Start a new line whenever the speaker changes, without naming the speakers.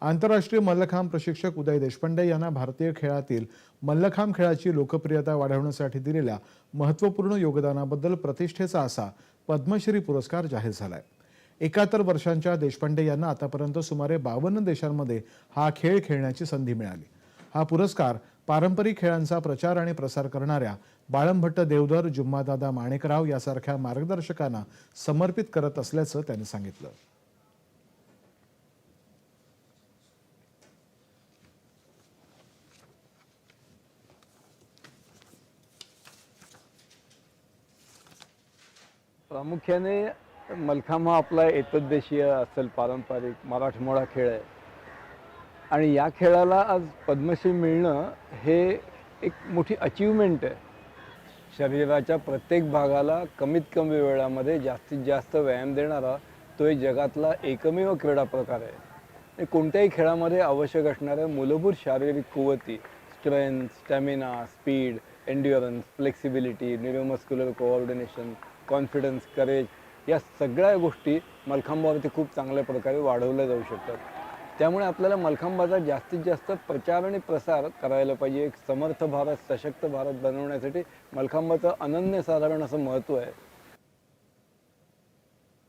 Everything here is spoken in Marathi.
आंतरराष्ट्रीय मल्लखांब प्रशिक्षक उदय देशपांडे यांना भारतीय खेळातील मल्लखांब खेळाची लोकप्रियता वाढवण्यासाठी दिलेल्या महत्त्वपूर्ण योगदानाबद्दल प्रतिष्ठेचा असा पद्मश्री पुरस्कार जाहीर झालाय. एकाहत्तर वर्षांच्या देशपांडे यांना आतापर्यंत सुमारे बावन्न देशांमध्ये हा खेळ खेळण्याची संधी मिळाली. हा पुरस्कार पारंपरिक खेळांचा प्रचार आणि प्रसार करणाऱ्या बाळंभट्ट देवधर जुम्मादादा माणेकराव यासारख्या मार्गदर्शकांना समर्पित करत असल्याचं त्यांनी सांगितलं.
प्रामुख्याने मलखांब हा आपला एतद्देशीय असेल पारंपरिक मराठमोळा खेळ आहे. आणि या खेळाला आज पद्मश्री मिळणं हे एक मोठी अचीवमेंट आहे. शरीराच्या प्रत्येक भागाला कमीत कमी वेळामध्ये जास्तीत जास्त व्यायाम देणारा तो एक जगातला एकमेव क्रीडा प्रकार आहे. कोणत्याही खेळामध्ये आवश्यक असणाऱ्या मूलभूत शारीरिक कुवती strength stamina speed endurance flexibility neuromuscular coordination confidence courage या सगळ्या गोष्टी मलखांबावरती खूप चांगल्या प्रकारे वाढवल्या जाऊ शकतात. त्यामुळे आपल्याला मलखांबाचा जास्तीत जास्त प्रचार आणि प्रसार करायला पाहिजे. एक समर्थ भारत सशक्त भारत बनवण्यासाठी मलखांबाचं अनन्यसाधारण असं महत्त्व आहे.